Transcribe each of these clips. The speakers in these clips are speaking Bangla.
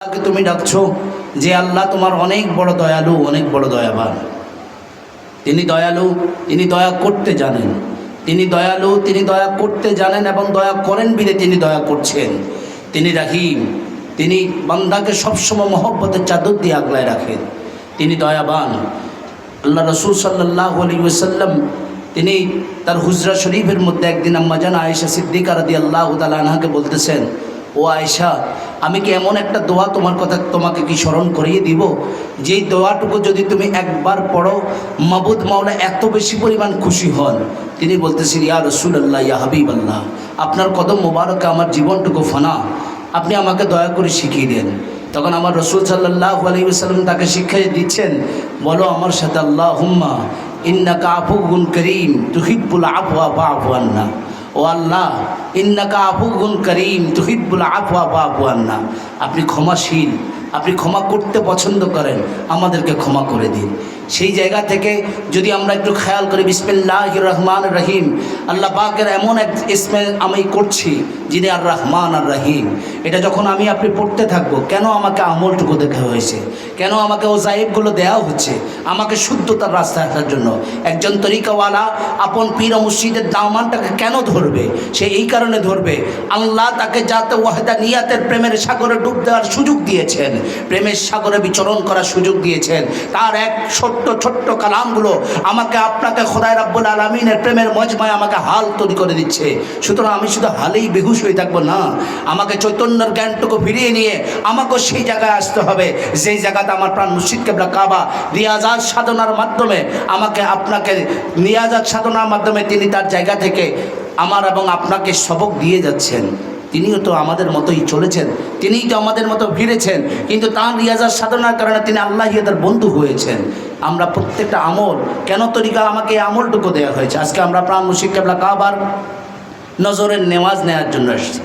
আল্লাহকে তুমি ডাকছো যে আল্লাহ তোমার অনেক বড় দয়ালু, অনেক বড় দয়াবান। তিনি দয়ালু, তিনি দয়া করতে জানেন। তিনি দয়ালু, তিনি দয়া করতে জানেন এবং দয়া করেন বিলে তিনি দয়া করছেন। তিনি রাহিম, তিনি বান্দাকে সবসময় মহব্বতের চাদর দিয়ে আগলায় রাখেন। তিনি দয়াবান। আল্লাহ রসুল সাল্লাহ আলী ওসাল্লাম তিনি তার হুজরা শরীফের মধ্যে একদিন আম্মাজান আয়েশা সিদ্দিকা রাদি আল্লাহ তালাহাকে বলতেছেন ও আয়েশা, আমি কি এমন একটা দোয়া তোমার কথা তোমাকে কি স্মরণ করিয়ে দিব? যেই দোয়াটুকু যদি তুমি একবার পড়ো, মাবুদ মাওলা এত বেশি পরিমাণ খুশি হন। তিনি বলতেছেন, ইয়া রসুল আল্লাহ ইয়া হাবিব আল্লাহ আপনার কদম মোবারকে আমার জীবনটুকু ফানা। আপনি আমাকে দয়া করে শিখিয়ে দেন। তখন আমার রসুল সাল্লাহ আলী সাল্লাম তাকে শিক্ষা দিচ্ছেন, বলো আমার সাথে আল্লাহ হুম্মা ইন্নাকা আফুগুন করিম, তুহিব্বুল আফওয়া বা আফওয়ান্না ও আল্লাহ, ইন্নাকা আফুগুন করিম তুহিবুল আফুয়া বাবু আল্লাহ আপনি ক্ষমাশীল, আপনি ক্ষমা করতে পছন্দ করেন, আমাদেরকে ক্ষমা করে দিন। সেই জায়গা থেকে যদি আমরা একটু খেয়াল করি বিসমিল্লাহ রহমান রহিম, আল্লাহ পাকের এমন এক ইসমে আমি করছি, যিনি আর রহমান আর রহিম। এটা যখন আমি আপনি পড়তে থাকব, কেন আমাকে আমলটুকু দেখা হয়েছে? কেন আমাকে ও জায়েবগুলো দেওয়া হচ্ছে? আমাকে শুদ্ধতার রাস্তায় আসার জন্য। একজন তরিকাওয়ালা আপন পীর মসজিদের দামানটাকে কেন ধরবে? সে এই কারণে ধরবে, আল্লাহ তাকে যাতে ওয়াহেদা নিয়াতের প্রেমের সাগরে ডুব দেওয়ার সুযোগ দিয়েছেন, প্রেমের সাগরে বিচরণ করার সুযোগ দিয়েছেন, তার এক ছোট্ট ছোট্ট কালামগুলো আমাকে আপনাকে খোদাই রাব্বুল আলমিনের প্রেমের মজমায় আমাকে হাল তৈরি করে দিচ্ছে। সুতরাং আমি শুধু হালেই বেহুশ হয়ে থাকব না। আমাকে চৈতন্যের জ্ঞানটুকু ফিরিয়ে নিয়ে আমাকেও সেই জায়গায় আসতে হবে। যেই জায়গাতে আমার প্রাণ মুর্শিদ কেবলা কাবা রিয়াজাত সাধনার মাধ্যমে আমাকে আপনাকে রিয়াজাত সাধনার মাধ্যমে তিনি তার জায়গা থেকে আমার এবং আপনাকে সবক দিয়ে যাচ্ছেন। তিনিও তো আমাদের মতোই চলেছেন, তিনিই তো আমাদের মতো ভিড়েছেন, কিন্তু তাঁর রিয়াজার সাধনার কারণে তিনি আল্লাহ তার বন্ধু হয়েছেন। আমরা প্রত্যেকটা আমল, কেন তরিকা আমাকে এই আমলটুকু দেওয়া হয়েছে? আজকে আমরা প্রাণ মুশিক কেবলা কাবার নজরের নেওয়াজ নেওয়ার জন্য এসেছি।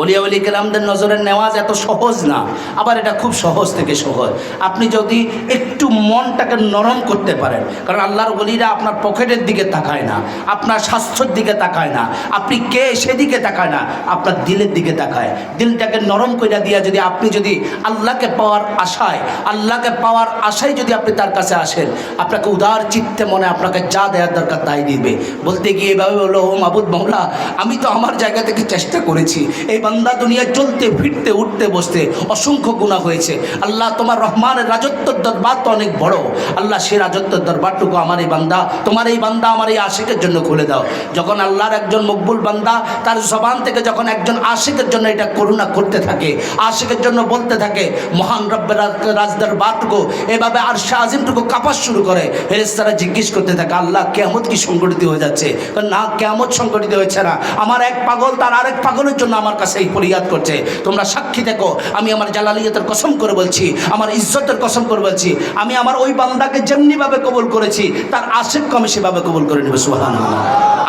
অলিয়া অলি কেলামদের নজরের নেওয়াজ এত সহজ না, আবার এটা খুব সহজ থেকে সহজ। আপনি যদি একটু মনটাকে নরম করতে পারেন, কারণ আল্লাহর অলিরা আপনার পকেটের দিকে তাকায় না, আপনার স্বাস্থ্যের দিকে তাকায় না, আপনি কে সেদিকে তাকায় না, আপনার দিলের দিকে তাকায়। দিলটাকে নরম করে দিয়া যদি আপনি যদি আল্লাহকে পাওয়ার আশায়, আল্লাহকে পাওয়ার আশায় যদি আপনি তার কাছে আসেন, আপনাকে উদার চিত্তে মনে আপনাকে যা দেওয়ার দরকার তাই দিবে। বলতে গিয়ে এভাবে বলল, ও মাবুদ মৌলা আমি তো আমার জায়গা থেকে চেষ্টা করেছি এই বান্দা দুনিয়া চলতে, ফিরতে, উঠতে, বসতে অসংখ্য গুণা হয়েছে। আল্লাহ তোমার রহমানের রাজত্বর দরবার তো অনেক বড়। আল্লাহ সে রাজত্বর দরবারটুকু আমার এই বান্দা, তোমার এই বান্দা আমার এই আশিকের জন্য খুলে দাও। যখন আল্লাহর একজন মকবুল বান্দা, তার জবান থেকে যখন একজন আশিকের জন্য এটা করুণা করতে থাকে, আশিকের জন্য বলতে থাকে, মহান রব্বের রাজদার বাটুকু এভাবে আর শাহ আজিমটুকু কাপাস শুরু করে। ফেরেস্তারা জিজ্ঞেস করতে থাকে, আল্লাহ কেমত কি সংগঠিত হয়ে যাচ্ছে? না কেমত সংগঠিত হয়েছে না। আমার এক পাগল, তার আরেক পাগলের জন্য আমার কাছে এই ফরিয়াদ করছে। তোমরা সাক্ষী দেখো, আমি আমার জালালিয়তের কসম করে বলছি, আমার ইজ্জতের কসম করে বলছি, আমি আমার ওই বান্দাকে যেমনিভাবে কবুল করেছি, তার আশেককে আমি সেভাবে কবুল করে নেবে সুহান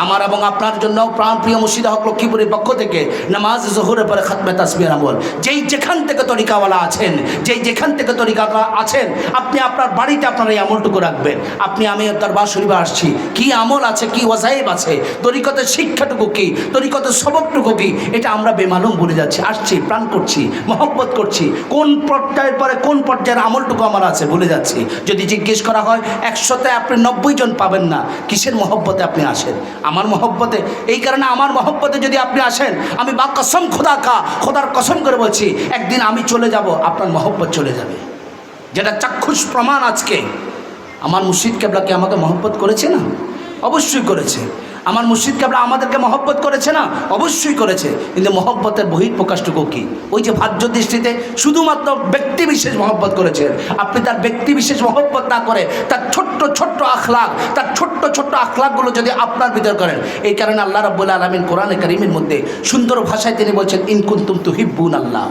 আমার এবং আপনার জন্য প্রাণ প্রিয় মুর্শিদা হক লক্ষ্মীপুরের পক্ষ থেকে নামাজ জহুরের পরে খাতমে তাসমির আমল। যেই যেখান থেকে তরিকাওয়ালা আছেন, যেই যেখান থেকে তরিকাওয়ালা আছেন, আপনি আপনার বাড়িতে আপনার এই আমলটুকু রাখবেন। আপনি, আমি দরবার শরীফে আসছি। কি আমল আছে, কি ওয়াজাইব আছে? তরিকতের শিক্ষাটুকু কি? তরিকতের সবকটুকু কি? এটা আমরা বেমালুম ভুলে যাচ্ছি, আসছি, প্রাণ করছি, মহব্বত করছি। কোন পর্যায়ের পরে কোন পর্যায়ের আমলটুকু আমার আছে ভুলে যাচ্ছি। যদি জিজ্ঞেস করা হয়, একশোতে আপনি নব্বই জন পাবেন না। কিসের মহব্বতে আপনি আসেন? আমার মহব্বতে, এই কারণে আমার মহব্বতে যদি আপনি আসেন, আমি বা কসম খোদা কা, খোদার কসম করে বলছি, একদিন আমি চলে যাব, আপনার মহব্বত চলে যাবে। যেটা চাক্ষুষ প্রমাণ আজকে। আমার মুর্শিদ কেবলাকে আমাকে মহব্বত করেছে না? অবশ্যই করেছে। আমার মুর্শিদ কেবলা আমাদেরকে মহব্বত করেছে না? অবশ্যই করেছে। কিন্তু মহব্বতের বহির প্রকাশটুকু কি? ওই যে ভাজ্য দৃষ্টিতে শুধুমাত্র ব্যক্তি বিশেষ মহব্বত করেছেন আপনি তার ব্যক্তি বিশেষ মহব্বত না করে, তার ছোট্ট ছোট্ট আখলাক, তার ছোট্ট ছোট্ট আখলাকগুলো যদি আপনার ভিতর করেন, এই কারণে আল্লাহ রাব্বুল আলমিন কোরআনে করিমের মধ্যে সুন্দর ভাষায় তিনি বলছেন ইনকুন্তুম তুহিব্বুন আল্লাহ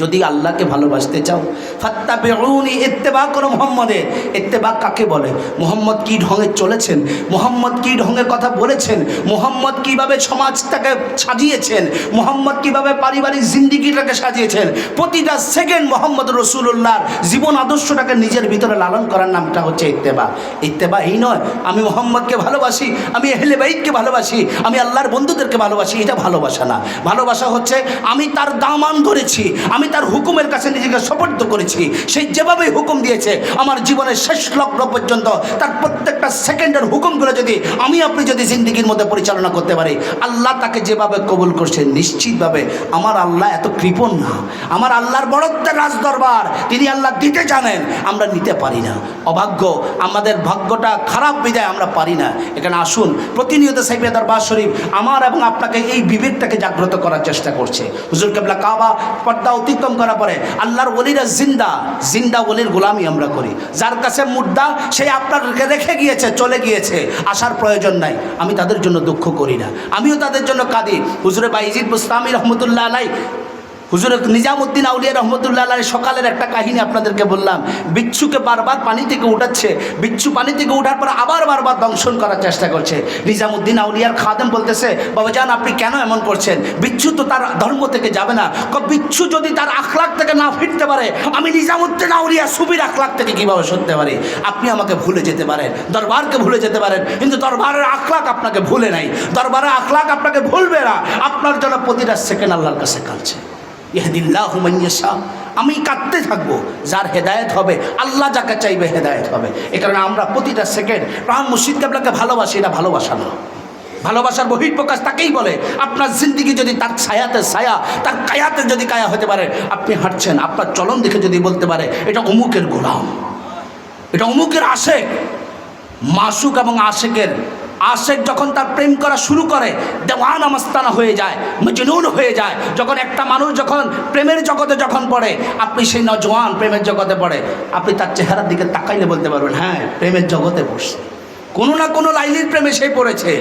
যদি আল্লাহকে ভালোবাসতে চাও ফাত্তা বেউনি এত্তেবা করো মোহাম্মদের। এত্তেবা কাকে বলে? মোহাম্মদ কী ঢঙে চলেছেন? মোহাম্মদ কী ঢঙে কথা বলেছেন? মোহাম্মদ কীভাবে সমাজটাকে সাজিয়েছেন? মোহাম্মদ কীভাবে পারিবারিক জিন্দিগিটাকে সাজিয়েছেন? প্রতিটা সেকেন্ড মোহাম্মদ রসুল্লাহর জীবন আদর্শটাকে নিজের ভিতরে লালন করার নামটা হচ্ছে ইত্তেবা। ইত্তেবা এই নয়, আমি মোহাম্মদকে ভালোবাসি, আমি এহলে বাইদকে ভালোবাসি, আমি আল্লাহর বন্ধুদেরকে ভালোবাসি, এটা ভালোবাসা না। ভালোবাসা হচ্ছে, আমি তার দামান ধরেছি, আমি আমি তার হুকুমের কাছে নিজেকে সপর্দ করেছি। সেই যেভাবে হুকুম দিয়েছে, আমার জীবনের শেষ লগ্ন পর্যন্ত তার প্রত্যেকটা সেকেন্ডের হুকুমগুলো যদি আমি আপনি যদি জিন্দিগির মধ্যে পরিচালনা করতে পারি, আল্লাহ তাকে যেভাবে কবুল করছে, নিশ্চিতভাবে আমার আল্লাহ এত কৃপণ না। আমার আল্লাহর বড়ত্বের রাজ দরবার তিনি আল্লাহ দিতে জানেন, আমরা নিতে পারি না। অভাগ্য, আমাদের ভাগ্যটা খারাপ বিদায় আমরা পারি না। এখানে আসুন, প্রতিনিয়ত সাইফিয়া দরবার শরীফ আমার এবং আপনাকে এই বিবেকটাকে জাগ্রত করার চেষ্টা করছে। হুজুর কেবলা কাবা, পর্দা অতিক্রম করার পরে আল্লাহর ওলিরা জিন্দা জিন্দা ওলির গোলামি আমরা করি। যার কাছে মুদ্রা সে আপনাকে রেখে গিয়েছে, চলে গিয়েছে। আসার প্রয়োজন নাই। আমি তাদের জন্য দুঃখ করি না। আমিও তাদের জন্য কাঁদি। হুজুরে বাইজিদ মুস্তামি রহমতুল্লাহ আলাই হুজুর নিজামুদ্দিন আউলিয়া রহমতুল্লাহ আল্লাহ সকালের একটা কাহিনী আপনাদেরকে বললাম। বিচ্ছুকে বারবার পানি থেকে উঠাচ্ছে। বিচ্ছু পানি থেকে উঠার পর আবার বারবার দংশন করার চেষ্টা করছে। নিজামুদ্দিন আউলিয়ার খাদেম বলতেছে, বাবা বাবাজান আপনি কেন এমন করছেন? বিচ্ছু তো তার ধর্ম থেকে যাবে না। বিচ্ছু যদি তার আখলাক থেকে না ফিরতে পারে, আমি নিজামুদ্দিন আউলিয়া সুবির আখলাক থেকে কীভাবে সরতে পারি? আপনি আমাকে ভুলে যেতে পারেন। দরবারকে ভুলে যেতে পারেন। কিন্তু দরবারের আখলাক আপনাকে ভুলে নাই। দরবারের আখলাক আপনাকে ভুলবে না। আপনার জন্য প্রতিটা সেকেন্ড আল্লাহর কাছে কালছে ইহদিল্লাহ আমি কাঁদতে থাকব, যার হেদায়েত হবে, আল্লাহ যাকে চাইবে হেদায়েত হবে। এ কারণে আমরা প্রতিটা সেকেন্ড প্রাণ মুর্শিদ কাবলাকে ভালোবাসি, এটা ভালোবাসা না। ভালোবাসার বহিঃপ্রকাশ তাকেই বলে, আপনার জিন্দিগি যদি তার ছায়াতে ছায়া, তার কায়াতে যদি কায়া হতে পারে, আপনি হাঁটছেন, আপনার চলন দেখে যদি বলতে পারে, এটা অমুকের গোলাম। এটা অমুকের আশেক, মাসুক এবং আশেকের আশেক যখন তার প্রেম করা শুরু করে, দেওয়ান আমাস্তানা হয়ে যায়, মজনুন হয়ে যায়। যখন একটা মানুষ যখন প্রেমের জগতে যখন পড়ে, আপনি সেই নজওয়ান প্রেমের জগতে পড়ে, আপনি তার চেহারার দিকে তাকাইলে বলতে পারবেন হ্যাঁ প্রেমের জগতে বসছে কোনো না কোনো লাইলির প্রেমে সে পড়েছে।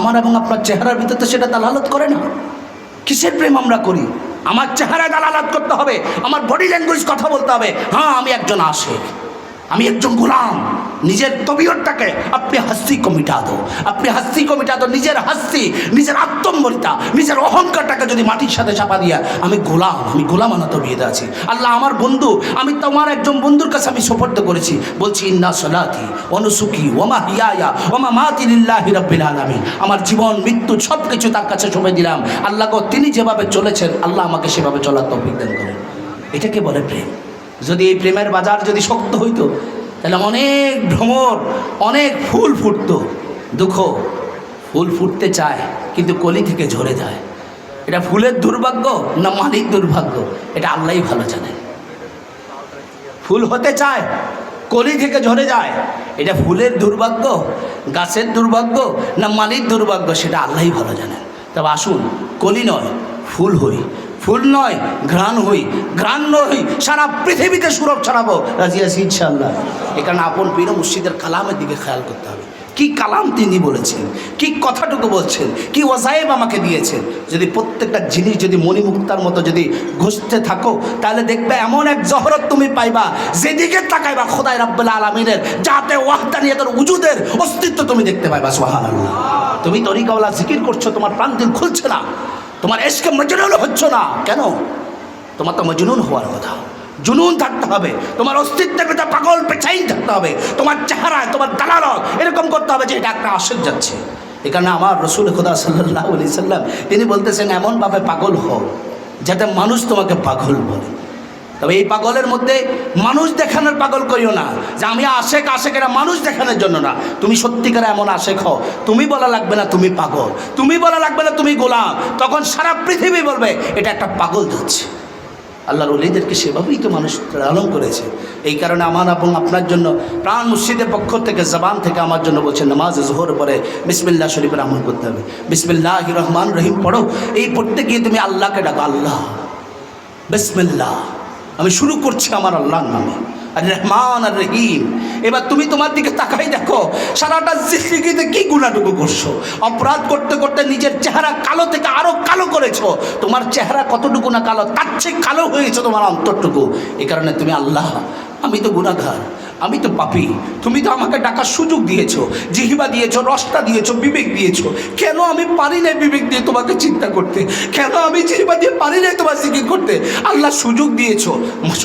আমার এবং আপনার চেহারার ভিতরে তো সেটা দালালত করে না। কিসের প্রেম আমরা করি? আমার চেহারায় দালালাত করতে হবে, আমার বডি ল্যাঙ্গুয়েজ কথা বলতে হবে। হ্যাঁ আমি একজন আশেক, আমি একজন গোলাম। নিজের তবিয়তটাকে আপনি হাস্তি কমিটা দো আপনি হাস্তি কমিটা দো নিজের হাস্তি নিজের আত্মম্বরিতা নিজের অহংকারটাকে যদি মাটির সাথে চাপা দিয়া আমি গোলাম আমি গোলাম আনা তবিয়তে আছি। আল্লাহ আমার বন্ধু, আমি তোমার একজন বন্ধুর কাছে আমি সোপর্দ করেছি। বলছি, ইন্না সলাতি অনুসুখী ওমা হিয়া ওমা মাতি লিল্লাহি রাব্বিল আলামিন। আমার জীবন, মৃত্যু সব কিছু তার কাছে সময় দিলাম। আল্লাহ তিনি যেভাবে চলেছেন, আল্লাহ আমাকে সেভাবে চলার তৌফিক দান করেন। এটাকে বলে প্রেম। যদি এই প্রেমের বাজার যদি শক্ত হইতো তাহলে অনেক ভ্রমর, অনেক ফুল ফুটতো। দুঃখ, ফুল ফুটতে চায়, কিন্তু কলি থেকে ঝরে যায়। এটা ফুলের দুর্ভাগ্য না মালিক দুর্ভাগ্য? এটা আল্লাহই ভালো জানে। ফুল হতে চায়, কলি থেকে ঝরে যায়। এটা ফুলের দুর্ভাগ্য, গাছের দুর্ভাগ্য না মালির দুর্ভাগ্য? সেটা আল্লাহই ভালো জানেন তবে আসুন, কলি নয়, ফুল হই। ফুল নয়, ঘ্রাণ হই, ঘ্রাণ নই সারা পৃথিবীতে সুরভ ছড়াবো। রাজি আছি ইনশাল্লাহ এখানে আপন পীর মুর্শিদের কালামের দিকে খেয়াল করতে হবে। কি কালাম তিনি বলেছেন, কি কথাটুকু বলছেন, কি ওয়াজায়েব আমাকে দিয়েছেন। যদি প্রত্যেকটা জিনিস যদি মণিমুক্তার মতো যদি ঘষতে থাকো, তাহলে দেখবে এমন এক জহরত তুমি পাইবা, যেদিকে তাকাইবা খোদাই রাব্বুল আলমিনের, যাতে ওয়াহদানিয়তের উজুদের অস্তিত্ব তুমি দেখতে পাইবা, সুবহানাল্লাহ। তুমি তরিকাওয়ালা জিকির করছ, তোমার প্রাণ খুলছে না। তোমার এসকে মজনুন হচ্ছে না। কেন? তোমার তো মজনুন হওয়ার কথা। জুনুন থাকতে হবে। তোমার অস্তিত্বের কথা পাগল পেছাই থাকতে হবে। তোমার চেহারায়, তোমার দালালত, এরকম করতে হবে যে এটা একটা আশেক যাচ্ছে। এ কারণে আমার রসুল খোদা সাল্লাহ আলি সাল্লাম, তিনি বলতেছেন এমনভাবে পাগল হও যাতে মানুষ তোমাকে পাগল বলে। তবে এই পাগলের মধ্যে মানুষ দেখানোর পাগল করিও না। যে আমি আশেক আশেক এটা মানুষ দেখানোর জন্য না। তুমি সত্যিকার এমন আশেক হও। তুমি বলা লাগবে না তুমি পাগল। তুমি বলা লাগবে না তুমি গোলাম। তখন সারা পৃথিবী বলবে, এটা একটা পাগল যাচ্ছে আল্লাহর অলিদেরকে সেভাবেই তো মানুষ লালন করেছে। এই কারণে আমার এবং আপনার জন্য, প্রাণ মুর্শিদের পক্ষ থেকে, জবান থেকে আমার জন্য বলছে নামাজ জোহর পরে বিসমিল্লাহ শরীফের আমল করতে হবে। বিসমিল্লাহ রহমান রহিম পড়ো। এই পড়তে গিয়ে তুমি আল্লাহকে ডাকো, আল্লাহ। বিসমিল্লাহ। আমি শুরু করছি আমার আল্লাহর নামে। আর রহমান আর রহিম এবার তুমি তোমার দিকে তাকাই দেখো, সারাটা জিন্দগিতে কি গুণাটুকু করছ? অপরাধ করতে করতে নিজের চেহারা কালো থেকে আরও কালো করেছ। তোমার চেহারা কতটুকু না কালো, তার চেয়ে কালো হয়েছে তোমার অন্তরটুকু। এ কারণে তুমি আল্লাহ, আমি তো গুণাগার। আমি তো পাপি। তুমি তো আমাকে ডাকার সুযোগ দিয়েছ, জিহিবা দিয়েছ, রসটা দিয়েছ, বিবেক দিয়েছ। কেন আমি পারি না বিবেক দিয়ে তোমাকে চিন্তা করতে? কেন আমি জিহিবা দিয়ে পারি না তোমার জিকির করতে? আল্লাহ সুযোগ দিয়েছ।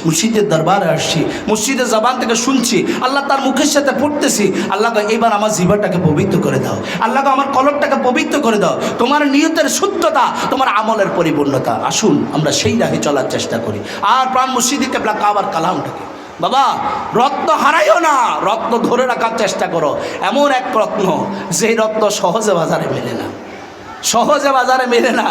মসজিদের দরবারে আসছি, মসজিদের জবান থেকে শুনছি, আল্লাহ তার মুখের সাথে পড়তেছি। আল্লাহ এবার আমার জিবাটাকে পবিত্র করে দাও। আল্লাহ আমার কলরটাকে পবিত্র করে দাও। তোমার নিয়তের শুদ্ধতা, তোমার আমলের পরিপূর্ণতা। আসুন, আমরা সেই রাহে চলার চেষ্টা করি। আর প্রাণ মসজিদকে আবার কালামটাকে। বাবা, রত্ন হারাইও না। রত্ন ধরে রাখার চেষ্টা করো। এমন এক রত্ন যে রত্ন সহজে বাজারে মেলে না। সহজে বাজারে মেলে না।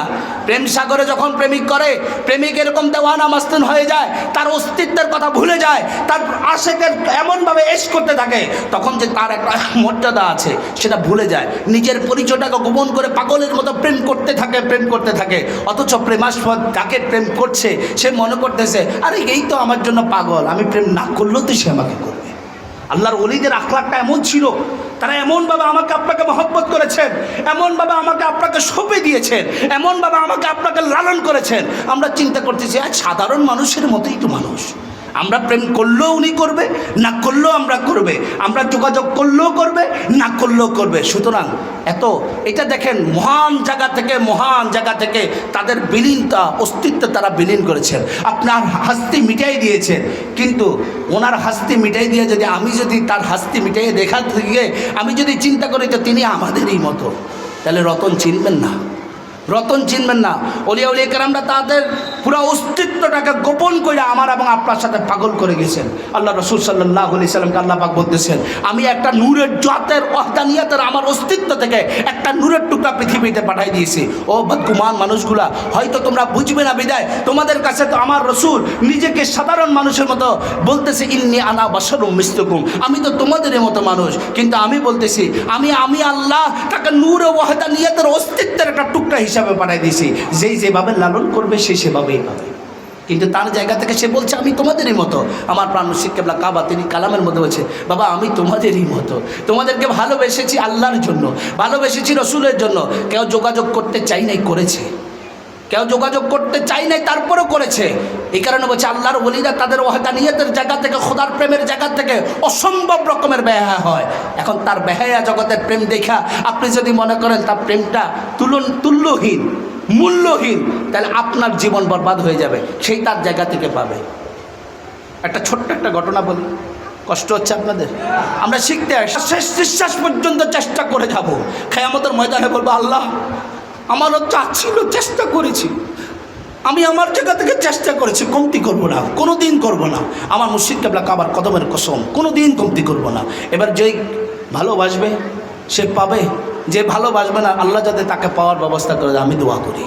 প্রেম সাগরে যখন প্রেমিক করে, প্রেমিক এরকম দেওয়ানা মাস্তুন হয়ে যায়, তার অস্তিত্বের কথা ভুলে যায়, তার আশেকের এমনভাবে এস করতে থাকে, তখন যে তার একটা মর্যাদা আছে, সেটা ভুলে যায়। নিজের পরিচয়টাকে গোপন করে পাগলের মতো প্রেম করতে থাকে, প্রেম করতে থাকে। অথচ প্রেমাস্পদ যাকে প্রেম করছে, সে মনে করতেছে, আরে, এই তো আমার জন্য পাগল, আমি প্রেম না করলেও তো সে আমাকে করবে। আল্লাহর অলিদের আখলাকটা এমন ছিল তারা এমনভাবে আমাকে আপনাকে মহব্বত করেছেন, এমনভাবে আমাকে আপনাকে সঁপে দিয়েছেন, এমনভাবে আমাকে আপনাকে লালন করেছেন। আমরা চিন্তা করতেছি সাধারণ মানুষের মতোই তো মানুষ। আমরা প্রেম করলেও উনি করবে, না করলেও আমরা করবে। আমরা যোগাযোগ করলেও করবে, না করলেও করবে। সুতরাং এত, এটা দেখেন মহান জায়গা থেকে, মহান জায়গা থেকে তাদের বিলীনতা, অস্তিত্ব তারা বিলীন করেছেন। আপনার হাস্তি মিটাই দিয়েছেন। কিন্তু ওনার হাস্তি মিটাই দিয়ে যদি আমি যদি তার হাস্তি মিটাই দেখা থেকে আমি যদি চিন্তা করি তো তিনি আমাদেরই মতো, তাহলে রতন চিনবেন না। রতন চিনবেন না। অলিয়া উলিয়া কেরামরা তাদের পুরো অস্তিত্বটাকে গোপন করে আমার এবং আপনার সাথে পাগল করে গেছেন। আল্লাহ রসুল সাল্লাহ আলি সাল্লামকে আল্লাহ পাক বলতেছেন, আমি একটা নূরের জাতের অহদানিয়াতের আমার অস্তিত্ব থেকে একটা নূরের টুকরা পৃথিবীতে পাঠাই দিয়েছি। ও বদকুমান মানুষগুলা, হয়তো তোমরা বুঝবে না বিদায়। তোমাদের কাছে তো আমার রসুল নিজেকে সাধারণ মানুষের মতো বলতেছে, ইন্নি আনা বাসরুম মিস্তকুম আমি তো তোমাদের মতো মানুষ, কিন্তু আমি বলতেছি, আমি আমি আল্লাহ তাকে নূর ওয়াহদানিয়াতের অস্তিত্বের একটা টুকরা হিসাবে পাঠাই দিয়েছি। যেই যেভাবে লালন করবে, সে সেভাবেই পাবে। কিন্তু তার জায়গা থেকে সে বলছে, আমি তোমাদেরই মতো। আমার প্রাণ শিক্ষেবলা কাবা, তিনি কালামের মধ্যে বলছে, বাবা, আমি তোমাদেরই মতো। তোমাদেরকে ভালোবেসেছি আল্লাহর জন্য, ভালোবেসেছি রসুলের জন্য। কেউ যোগাযোগ করতে চাই নাই, করেছে। কেউ যোগাযোগ করতে চাই নাই, তারপরও করেছে। এই কারণে বলছে, আল্লাহর বলিরা তাদের ওয়াহদানিয়তের জায়গা থেকে, খোদার প্রেমের জায়গা থেকে অসম্ভব রকমের ব্যয়া হয়। এখন তার বেহায়া জগতের প্রেম দেখা, আপনি যদি মনে করেন তার প্রেমটা তুলন, তুল্যহীন। মূল্যহীন, তাহলে আপনার জীবন বরবাদ হয়ে যাবে, সেই তার জায়গা থেকে পাবে। একটা ছোট্ট একটা ঘটনা বলি, কষ্ট হচ্ছে আপনাদের? আমরা শিখতে শেষ নিঃশ্বাস পর্যন্ত চেষ্টা করে যাব। খেয়ামতের ময়দানে বলব, আল্লাহ আমারও চাচ্ছিল চেষ্টা করেছি। আমি আমার জায়গা থেকে চেষ্টা করেছি, কমতি করব না কোনো দিন করব না। আমার মুর্শিদ কেবলা কাবার কদমের কসম কোনো দিন কমতি করব না। এবার যেই ভালোবাসবে, সে পাবে। যে ভালোবাসবে না আল্লাহ যাতে তাকে পাওয়ার ব্যবস্থা করে আমি দোয়া করি।